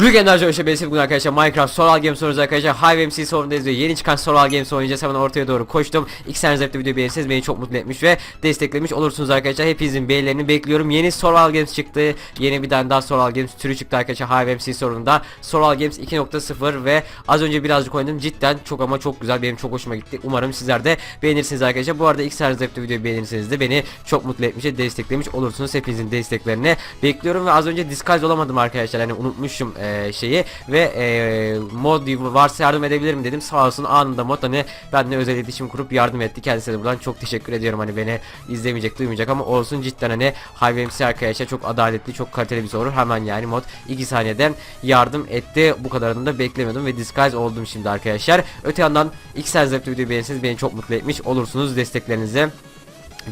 Rüg Enerji Hoş'a Beysi bugün arkadaşlar Minecraft Soral Games oynuyoruz arkadaşlar. Hive MC sorundayız ve yeni çıkan Soral Games oynayacağız. Hemen ortaya doğru koştum. İlk sene zepte videoyu beğenirseniz beni çok mutlu etmiş ve desteklemiş olursunuz arkadaşlar. Hepinizin beğenilerini bekliyorum. Yeni Soral Games çıktı. Yeni bir tane daha Soral Games türü çıktı arkadaşlar Hive MC sorununda. Soral Games 2.0 ve az önce birazcık oynadım. Cidden çok ama çok güzel. Benim çok hoşuma gitti. Umarım sizler de beğenirsiniz arkadaşlar. Bu arada ilk sene zepte videoyu beğenirseniz de beni çok mutlu etmiş ve desteklemiş olursunuz. Hepinizin desteklerini bekliyorum ve az önce disguise olamadım arkadaşlar. Hani unutmuşum eee, şeyi ve eee, mod varsa yardım edebilirim dedim. Sağ olsun anında mod hani benimle özel iletişim kurup yardım etti. Kendisine de buradan çok teşekkür ediyorum. Hani beni izlemeyecek duymayacak ama olsun cidden hani Hive MC arkadaşlar çok adaletli çok kaliteli bir soru hemen yani mod 2 saniyeden yardım etti. Bu kadarını da beklemiyordum ve disguise oldum şimdi arkadaşlar. Öte yandan ilk serzepte videoyu beğenirseniz beni çok mutlu etmiş olursunuz desteklerinizi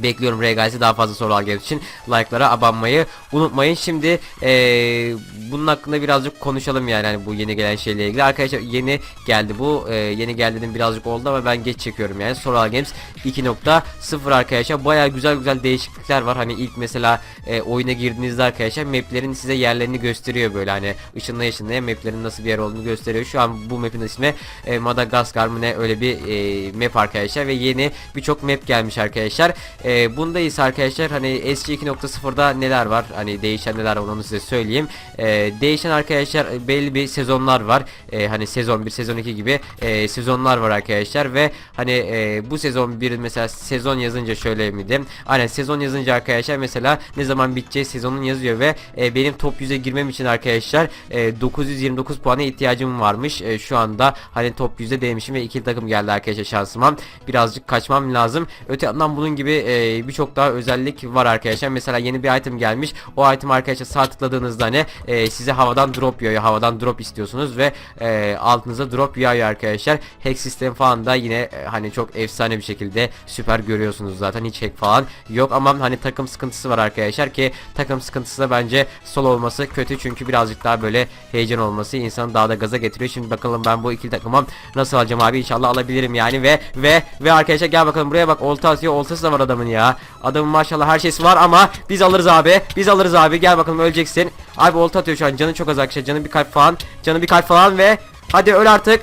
Bekliyorum Regals'i daha fazla soru almak için like'lara abanmayı unutmayın. Şimdi eee, bunun hakkında birazcık konuşalım yani hani bu yeni gelen şeyle ilgili. Arkadaşlar yeni geldi bu. Eee, yeni geldi dedim birazcık oldu ama ben geç çekiyorum yani. Soral Games 2.0 arkadaşlar. Baya güzel güzel değişiklikler var. Hani ilk mesela eee, oyuna girdiğinizde arkadaşlar maplerin size yerlerini gösteriyor böyle hani ışınla ışınlaya maplerin nasıl bir yer olduğunu gösteriyor. Şu an bu map'in ismi eee, Madagaskar mı ne öyle bir eee, map arkadaşlar ve yeni birçok map gelmiş arkadaşlar. Ee, bunda ise arkadaşlar hani eski 2.0'da neler var hani değişen neler var onu size söyleyeyim. Ee, değişen arkadaşlar e, belli bir sezonlar var. Ee, hani sezon 1 sezon 2 gibi e, sezonlar var arkadaşlar ve hani e, bu sezon bir mesela sezon yazınca şöyle miydi? Aynen sezon yazınca arkadaşlar mesela ne zaman biteceği sezonun yazıyor ve e, benim top 100'e girmem için arkadaşlar e, 929 puana ihtiyacım varmış. E, şu anda hani top 100'e değmişim ve ikili takım geldi arkadaşlar şansıma. Birazcık kaçmam lazım. Öte yandan bunun gibi e, birçok daha özellik var arkadaşlar. Mesela yeni bir item gelmiş. O item arkadaşlar sağ tıkladığınızda ne e, size havadan drop yağıyor. Havadan drop istiyorsunuz ve e, altınıza drop yağıyor arkadaşlar. Hack sistem falan da yine e, hani çok efsane bir şekilde süper görüyorsunuz zaten. Hiç hack falan yok ama hani takım sıkıntısı var arkadaşlar ki takım sıkıntısı da bence sol olması kötü çünkü birazcık daha böyle heyecan olması insanı daha da gaza getiriyor. Şimdi bakalım ben bu ikili takıma nasıl alacağım abi inşallah alabilirim yani ve ve ve arkadaşlar gel bakalım buraya bak olta atıyor oltası da var adamın ya. Adamın maşallah her şeysi var ama biz alırız abi. Biz alırız abi. Gel bakalım öleceksin. Abi olta atıyor şu an. Canı çok az arkadaşlar. Canı bir kalp falan. Canı bir kalp falan ve hadi öl artık.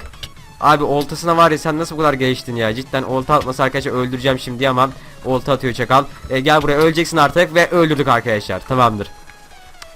Abi oltasına var ya sen nasıl bu kadar geliştin ya. Cidden olta atması arkadaşlar öldüreceğim şimdi ama olta atıyor çakal. E, gel buraya öleceksin artık ve öldürdük arkadaşlar. Tamamdır.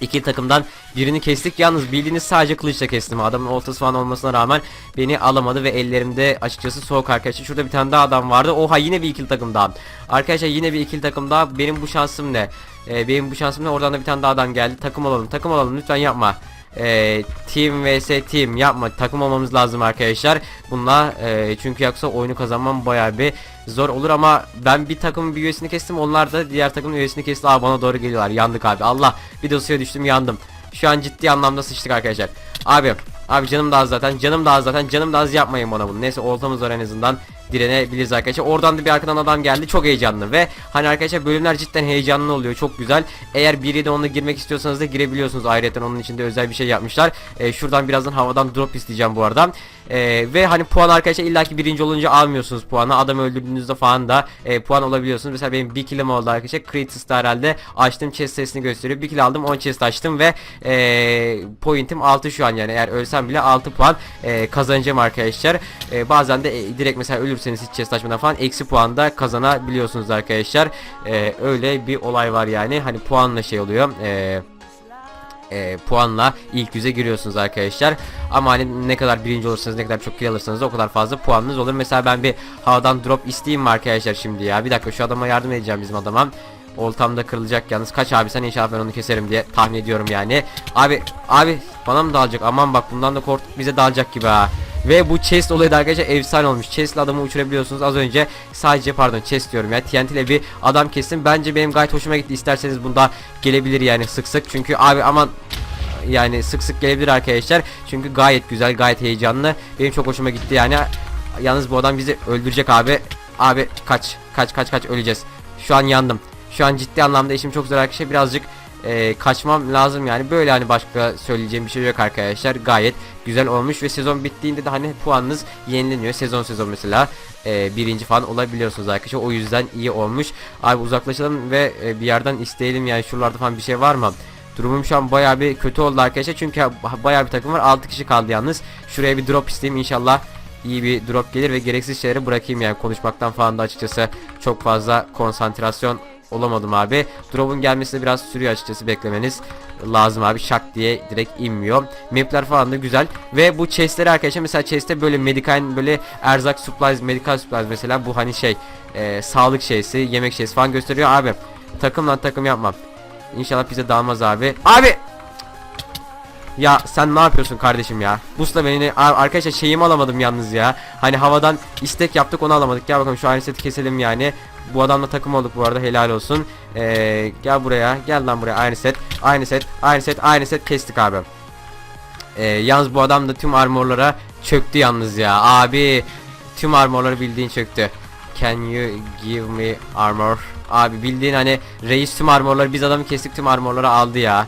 İki takımdan birini kestik. Yalnız bildiğiniz sadece kılıçla kestim. Adamın oltası falan olmasına rağmen beni alamadı ve ellerimde açıkçası soğuk arkadaşlar. Şurada bir tane daha adam vardı. Oha yine bir ikili takım daha. Arkadaşlar yine bir ikili takım daha. Benim bu şansım ne? Ee, benim bu şansım ne? Oradan da bir tane daha adam geldi. Takım olalım. Takım olalım. Lütfen yapma. Ee, team vs team yapma. Takım olmamız lazım arkadaşlar. Bununla e, çünkü yoksa oyunu kazanmam bayağı bir zor olur ama ben bir takımın bir üyesini kestim. Onlar da diğer takımın üyesini kesti. Aa bana doğru geliyorlar. Yandık abi. Allah bir de suya düştüm yandım. Şu an ciddi anlamda sıçtık arkadaşlar. Abi abi canım da az zaten. Canım da az zaten. Canım da az yapmayın bana bunu. Neyse oltamız var en azından direnebiliriz arkadaşlar. Oradan da bir arkadan adam geldi. Çok heyecanlı ve hani arkadaşlar bölümler cidden heyecanlı oluyor. Çok güzel. Eğer biri de onunla girmek istiyorsanız da girebiliyorsunuz. Ayrıca onun içinde özel bir şey yapmışlar. Ee, şuradan birazdan havadan drop isteyeceğim bu arada. Ee, ve hani puan arkadaşlar illaki birinci olunca almıyorsunuz puanı. Adam öldürdüğünüzde falan da e, puan olabiliyorsunuz. Mesela benim bir killim oldu arkadaşlar. Kratus'ta herhalde açtım chest sesini gösteriyor. Bir kill aldım 10 chest açtım ve e, pointim 6 şu an yani. Eğer ölsem bile 6 puan e, kazanacağım arkadaşlar. E, bazen de e, direkt mesela ölürseniz hiç chest açmadan falan eksi puan da kazanabiliyorsunuz arkadaşlar. E, öyle bir olay var yani. Hani puanla şey oluyor. Eee e, puanla ilk yüze giriyorsunuz arkadaşlar. Ama hani ne kadar birinci olursanız ne kadar çok kill alırsanız o kadar fazla puanınız olur. Mesela ben bir havadan drop isteyeyim mi arkadaşlar şimdi ya. Bir dakika şu adama yardım edeceğim bizim adama. Oltam da kırılacak yalnız. Kaç abi sen inşallah ben onu keserim diye tahmin ediyorum yani. Abi abi bana mı dalacak? Aman bak bundan da korktuk bize dalacak gibi ha. Ve bu chest olayı da arkadaşlar efsane olmuş. Chest adamı uçurabiliyorsunuz. Az önce sadece pardon chest diyorum ya. TNT ile bir adam kestim. Bence benim gayet hoşuma gitti. İsterseniz bunda gelebilir yani sık sık. Çünkü abi aman yani sık sık gelebilir arkadaşlar. Çünkü gayet güzel, gayet heyecanlı. Benim çok hoşuma gitti yani. Yalnız bu adam bizi öldürecek abi. Abi kaç, kaç, kaç, kaç öleceğiz. Şu an yandım. Şu an ciddi anlamda işim çok zor arkadaşlar. Birazcık e, kaçmam lazım yani. Böyle hani başka söyleyeceğim bir şey yok arkadaşlar. Gayet güzel olmuş ve sezon bittiğinde de hani puanınız yenileniyor. Sezon sezon mesela e, birinci falan olabiliyorsunuz arkadaşlar. O yüzden iyi olmuş. Abi uzaklaşalım ve e, bir yerden isteyelim yani şuralarda falan bir şey var mı? Durumum şu an baya bir kötü oldu arkadaşlar çünkü baya bir takım var 6 kişi kaldı yalnız. Şuraya bir drop isteyeyim inşallah iyi bir drop gelir ve gereksiz şeyleri bırakayım yani konuşmaktan falan da açıkçası çok fazla konsantrasyon olamadım abi. Drop'un gelmesi de biraz sürüyor açıkçası beklemeniz lazım abi. Şak diye direkt inmiyor. Map'ler falan da güzel. Ve bu chest'leri arkadaşlar mesela chest'te böyle medical böyle erzak supplies, medical supplies mesela bu hani şey e, sağlık şeysi, yemek şeysi falan gösteriyor abi. Takımla takım yapmam. İnşallah bize dalmaz abi. Abi ya sen ne yapıyorsun kardeşim ya? Busla beni Ar- arkadaşlar şeyimi alamadım yalnız ya. Hani havadan istek yaptık onu alamadık. Gel bakalım şu aynı seti keselim yani. Bu adamla takım olduk bu arada helal olsun. Ee, gel buraya gel lan buraya aynı set. Aynı set aynı set aynı set kestik abi. Ee, yalnız bu adam da tüm armorlara çöktü yalnız ya. Abi tüm armorları bildiğin çöktü. Can you give me armor? Abi bildiğin hani reis tüm armorları biz adamı kestik tüm armorları aldı ya.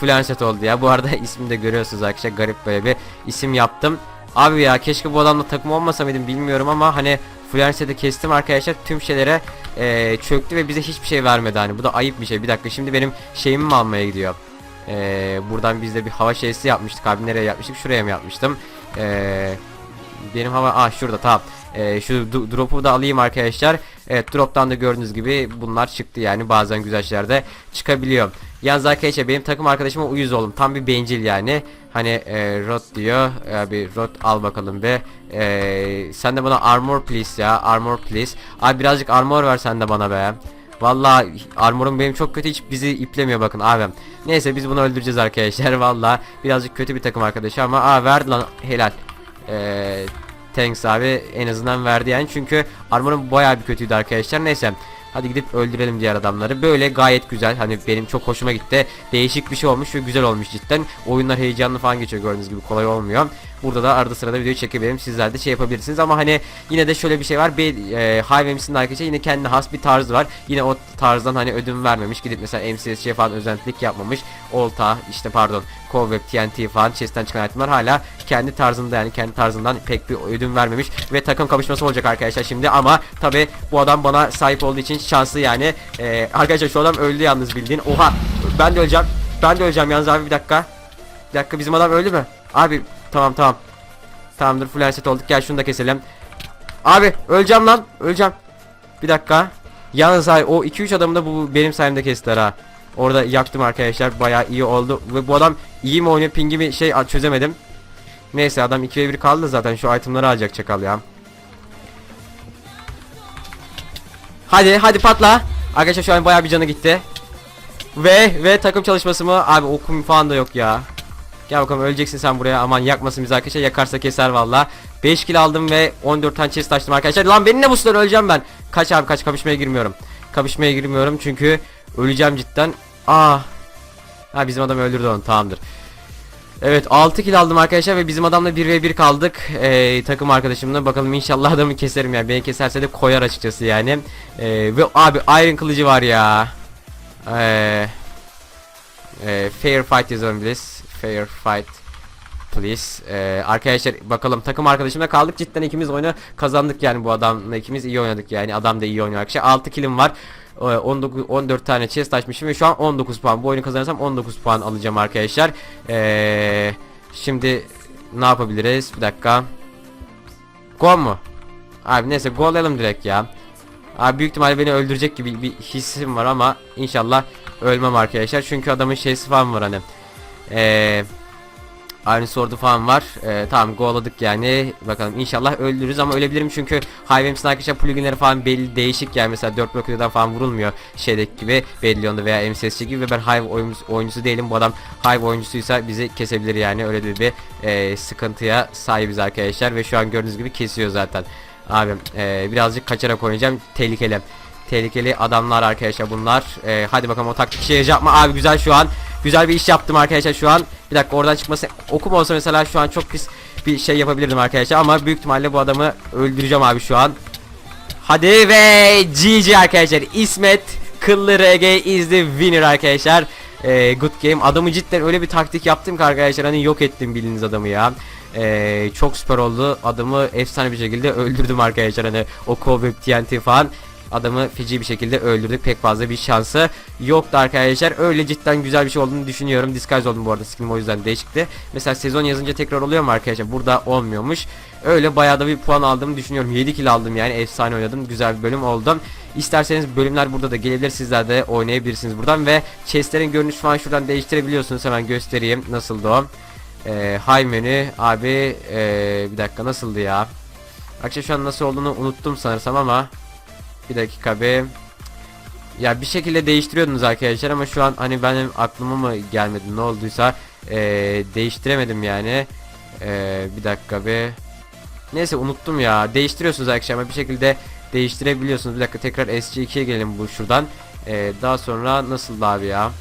Full set oldu ya. Bu arada ismi de görüyorsunuz arkadaşlar. Garip böyle bir isim yaptım. Abi ya keşke bu adamla takım olmasa mıydım bilmiyorum ama hani full set'i kestim arkadaşlar. Tüm şeylere eee, çöktü ve bize hiçbir şey vermedi hani. Bu da ayıp bir şey. Bir dakika şimdi benim şeyimi mi almaya gidiyor? Eee, buradan biz de bir hava şeysi yapmıştık abi. Nereye yapmıştık? Şuraya mı yapmıştım? Eee benim hava ah şurada tamam. Ee, şu drop'u da alayım arkadaşlar. Evet drop'tan da gördüğünüz gibi bunlar çıktı yani bazen güzel şeyler de çıkabiliyor. Yalnız arkadaşlar benim takım arkadaşıma uyuz oldum. Tam bir bencil yani. Hani e, rot diyor. Abi rot al bakalım be. E, sen de bana armor please ya. Armor please. Abi birazcık armor ver sen de bana be. Vallahi armorum benim çok kötü hiç bizi iplemiyor bakın abim. Neyse biz bunu öldüreceğiz arkadaşlar. Vallahi birazcık kötü bir takım arkadaşı ama aa verdi lan helal. Eee Thanks abi en azından verdi yani çünkü armorum bayağı bir kötüydü arkadaşlar neyse Hadi gidip öldürelim diğer adamları. Böyle gayet güzel. Hani benim çok hoşuma gitti. Değişik bir şey olmuş ve güzel olmuş cidden. Oyunlar heyecanlı falan geçiyor gördüğünüz gibi kolay olmuyor. Burada da arada sırada videoyu çekebilirim. Sizler de şey yapabilirsiniz ama hani yine de şöyle bir şey var. Bir e, Hive arkadaşlar yine kendine has bir tarzı var. Yine o tarzdan hani ödün vermemiş. Gidip mesela MCSC falan özentilik yapmamış. Olta işte pardon Cobweb TNT falan chest'ten çıkan itemler hala kendi tarzında yani kendi tarzından pek bir ödün vermemiş ve takım kapışması olacak arkadaşlar şimdi ama tabi bu adam bana sahip olduğu için şanslı yani Ee, arkadaşlar şu adam öldü yalnız bildiğin oha ben de öleceğim ben de öleceğim yalnız abi bir dakika bir dakika bizim adam öldü mü abi tamam tamam tamamdır full set olduk gel şunu da keselim abi öleceğim lan öleceğim bir dakika yalnız abi o 2-3 adamı da bu benim sayemde kestiler ha Orada yaktım arkadaşlar bayağı iyi oldu ve bu adam iyi mi oynuyor pingi mi şey çözemedim. Neyse adam 2 ve 1 kaldı zaten şu itemları alacak çakal ya. Hadi hadi patla. Arkadaşlar şu an bayağı bir canı gitti. Ve ve takım çalışması mı? Abi okum falan da yok ya. Gel bakalım öleceksin sen buraya. Aman yakmasın bizi arkadaşlar. Yakarsa keser valla. 5 kill aldım ve 14 tane chest açtım arkadaşlar. Lan beni ne bu sıra öleceğim ben. Kaç abi kaç kapışmaya girmiyorum. Kapışmaya girmiyorum çünkü öleceğim cidden. Aa. Ha bizim adam öldürdü onu tamamdır. Evet 6 kill aldım arkadaşlar ve bizim adamla 1 ve 1 kaldık ee, takım arkadaşımla bakalım inşallah adamı keserim yani beni keserse de koyar açıkçası yani ee, ve abi Iron kılıcı var ya ee, ee, fair fight yazalım please fair fight please ee, arkadaşlar bakalım takım arkadaşımla kaldık cidden ikimiz oyunu kazandık yani bu adamla ikimiz iyi oynadık yani adam da iyi oynuyor arkadaşlar 6 killim var Ee, 19 14 tane chest açmışım ve şu an 19 puan. Bu oyunu kazanırsam 19 puan alacağım arkadaşlar. Ee, şimdi ne yapabiliriz? Bir dakika. Gol mu? Abi neyse gollayalım direkt ya. Abi büyük ihtimalle beni öldürecek gibi bir hissim var ama inşallah ölmem arkadaşlar. Çünkü adamın şeysi falan var hani. Eee Aynı sordu falan var. Ee, tamam golladık yani. Bakalım inşallah öldürürüz ama ölebilirim çünkü Hive'imsin arkadaşlar pluginleri falan belli değişik yani mesela 4 bloklardan falan vurulmuyor şeydeki gibi Bellion'da veya MCSC gibi ve ben Hive oyuncusu, oyuncusu değilim. Bu adam Hive oyuncusuysa bizi kesebilir yani öyle de bir e, sıkıntıya sahibiz arkadaşlar ve şu an gördüğünüz gibi kesiyor zaten. Abim e, birazcık kaçarak oynayacağım. Tehlikeli. Tehlikeli adamlar arkadaşlar bunlar. E, hadi bakalım o taktik şey yapma. Abi güzel şu an. Güzel bir iş yaptım arkadaşlar şu an. Bir dakika oradan çıkması okum olsa mesela şu an çok pis bir şey yapabilirdim arkadaşlar ama büyük ihtimalle bu adamı öldüreceğim abi şu an. Hadi ve GG arkadaşlar. İsmet Kıllı RG is the winner arkadaşlar. Ee, good game. Adamı cidden öyle bir taktik yaptım ki arkadaşlar hani yok ettim bildiğiniz adamı ya. Ee, çok süper oldu. Adamı efsane bir şekilde öldürdüm arkadaşlar hani o Kobe TNT falan. Adamı feci bir şekilde öldürdük. Pek fazla bir şansı yoktu arkadaşlar. Öyle cidden güzel bir şey olduğunu düşünüyorum. Disguise oldum bu arada skinim o yüzden değişikti. Mesela sezon yazınca tekrar oluyor mu arkadaşlar? Burada olmuyormuş. Öyle bayağı da bir puan aldığımı düşünüyorum. 7 kill aldım yani efsane oynadım. Güzel bir bölüm oldu. İsterseniz bölümler burada da gelebilir. Sizler de oynayabilirsiniz buradan ve chestlerin görünüş falan şuradan değiştirebiliyorsunuz. Hemen göstereyim. Nasıldı o? Ee, high menü abi ee, bir dakika nasıldı ya? Arkadaşlar şu an nasıl olduğunu unuttum sanırsam ama bir dakika bir ya bir şekilde değiştiriyordunuz arkadaşlar ama şu an hani benim aklıma mı gelmedi ne olduysa ee, değiştiremedim yani. Ee, bir dakika bir neyse unuttum ya. Değiştiriyorsunuz arkadaşlar ama bir şekilde değiştirebiliyorsunuz. Bir dakika tekrar SC2'ye gelelim bu şuradan. Ee, daha sonra nasıl abi ya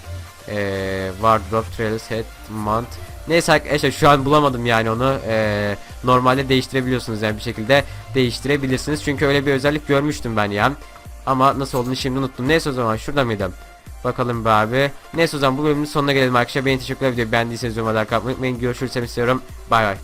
ee, wardrobe trails head mount neyse arkadaşlar şu an bulamadım yani onu ee, normalde değiştirebiliyorsunuz yani bir şekilde değiştirebilirsiniz çünkü öyle bir özellik görmüştüm ben ya ama nasıl olduğunu şimdi unuttum neyse o zaman şurada mıydım Bakalım be abi. Neyse o zaman bu bölümün sonuna gelelim arkadaşlar. Beni teşekkürler videoyu beğendiyseniz yorumlara like atmayı unutmayın. Görüşürüz istiyorum. Bay bay.